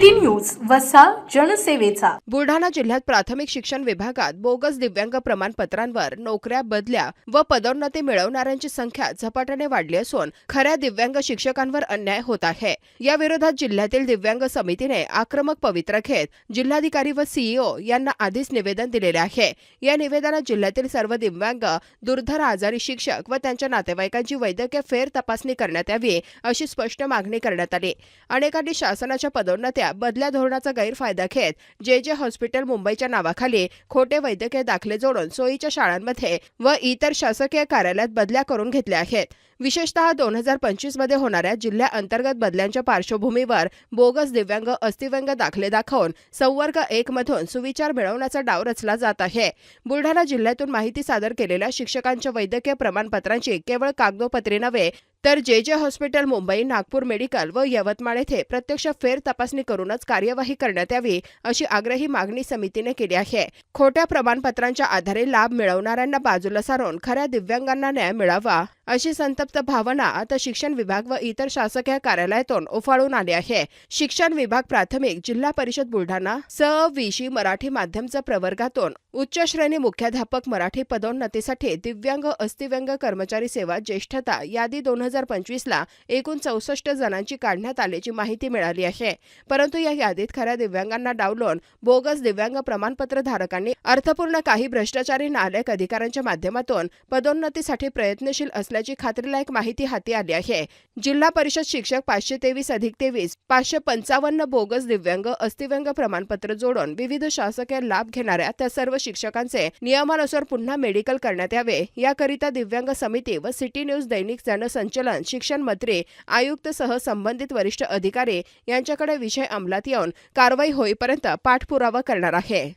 City news वसा जनसेवेचा. बुलढाणा जिल्ह्यात प्राथमिक शिक्षण विभागात बोगस दिव्यांग प्रमाणपत्रांवर नोकऱ्या बदल्या व पदोन्नती मिळवणाऱ्यांची संख्या झपाट्याने वाढली असून खऱ्या दिव्यांग शिक्षकांवर अन्याय होत आहे. या विरोधात जिल्ह्यातील दिव्यांग समितीने आक्रमक पवित्रा घेत जिल्हाधिकारी व सीईओ यांना आधीच निवेदन दिलेले आहे. या निवेदनात जिल्ह्यातील सर्व दिव्यांग दुर्धर आजारी शिक्षक व त्यांच्या नातेवाईकांची वैद्यकीय फेर तपासणी करण्यात यावी अशी स्पष्ट मागणी करण्यात आली. अनेकांनी शासनाच्या पदोन्नत्या बदल्या धोरणाचा गैरफायदा घेत जे जे हॉस्पिटल मुंबईच्या नावाखाली खोटे वैद्यकीय दाखले जोडून सोयीच्या शाळांमध्ये व इतर शासकीय कार्यालयात बदल्या करून घेतल्या आहेत. विशेषतः दोन हजार पंचवीसमध्ये होणाऱ्या जिल्ह्या अंतर्गत बदल्यांच्या पार्श्वभूमीवर बोगस दिव्यांग अस्थिव्यंग दाखले दाखवून संवर्ग एक मधून सुविचार मिळवण्याचा डाव रचला जात आहे. बुलढाणा जिल्ह्यातून माहिती सादर केलेल्या शिक्षकांच्या वैद्यकीय प्रमाणपत्रांची केवळ कागदोपत्री नव्हे तर जे जे हॉस्पिटल मुंबई नागपूर मेडिकल व यवतमाळ येथे प्रत्यक्ष फेर तपासणी करून करूनच कार्यवाही करण्यात यावी अशी आग्रही मागणी समितीने केली आहे. खोट्या प्रमाणपत्रांच्या आधारे लाभ मिळवणाऱ्यांना बाजूला सारून खऱ्या दिव्यांगांना न्याय मिळावा. अशी संतप्त भावना आता शिक्षण विभाग व इतर शासकीय कार्यालयातून उफाळून आली आहे. शिक्षण विभाग प्राथमिक जिल्हा परिषद बुलढाणा स विशी मराठी माध्यमच्या प्रवर्गातून उच्च श्रेणी मुख्याध्यापक मराठी पदोन्नतीसाठी दिव्यांग अस्थिव्यंग कर्मचारी सेवा ज्येष्ठता यादी दोन हजार पंचवीसला एकूण चौसष्ट जणांची काढण्यात आल्याची माहिती मिळाली आहे. परंतु या यादीत खऱ्या दिव्यांगांना डावलून बोगस दिव्यांग प्रमाणपत्र धारकांनी अर्थपूर्ण काही भ्रष्टाचारी नालायक अधिकाऱ्यांच्या माध्यमातून पदोन्नतीसाठी प्रयत्नशील असल्याची खात्रीलायक माहिती हाती आली आहे. जिल्हा परिषद शिक्षक पाचशे तेवीस अधिक तेवीस पाचशे पंचावन्न बोगस दिव्यांग अस्थिव्यंग प्रमाणपत्र जोडून विविध शासकीय लाभ घेणाऱ्या त्या सर्व शिक्षकांचे नियमानुसार पुन्हा मेडिकल करण्यात यावे. याकरिता दिव्यांग समिती व सिटी न्यूज दैनिक जनसंचलन शिक्षण मंत्री आयुक्त सह संबंधित वरिष्ठ अधिकारी यांच्याकडे विषय अंमलात येऊन कारवाई होईपर्यंत पाठपुरावा करणार आहे.